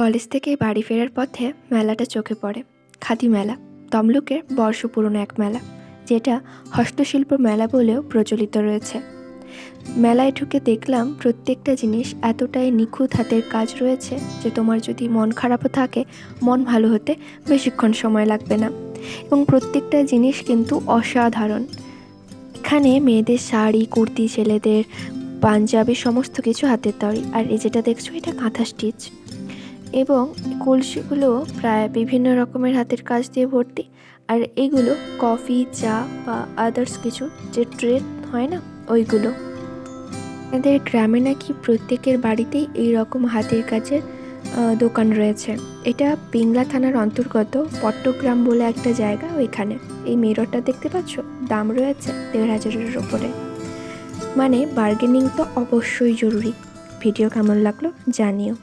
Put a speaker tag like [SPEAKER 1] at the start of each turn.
[SPEAKER 1] College থেকে বাড়ি ফেরার পথে মেলাটা চোখে পড়ে। খাদি মেলা, তমলুকের বর্ষ পুরনো এক মেলা, যেটা হস্তশিল্প মেলা বলেও প্রচলিত রয়েছে। মেলায় ঢুকে দেখলাম প্রত্যেকটা জিনিস এতটাই নিখুঁত হাতের কাজ রয়েছে যে তোমার যদি মন খারাপও থাকে, মন ভালো হতে বেশিক্ষণ সময় লাগবে না। এবং প্রত্যেকটা জিনিস কিন্তু অসাধারণ। এখানে মেয়েদের শাড়ি, কুর্তি, ছেলেদের পাঞ্জাবি, সমস্ত কিছু হাতের তৈরি। আর এই যেটা দেখছ, এটা কাঁথা স্টিচ। এবং কলসিগুলো প্রায় বিভিন্ন রকমের হাতের কাজ দিয়ে ভর্তি। আর এগুলো কফি, চা বা আদার্স কিছু, যে ট্রে হয় না, ওইগুলো। এদের গ্রামে নাকি প্রত্যেকের বাড়িতেই এই রকম হাতের কাজের দোকান রয়েছে। এটা পিংলা থানার অন্তর্গত পট্টগ্রাম বলে একটা জায়গা ওইখানে। এই মিররটা দেখতে পাচ্ছ? দাম রয়েছে দেড় হাজারের ওপরে। মানে বার্গেনিং তো অবশ্যই জরুরি। ভিডিও কেমন লাগল জানিও।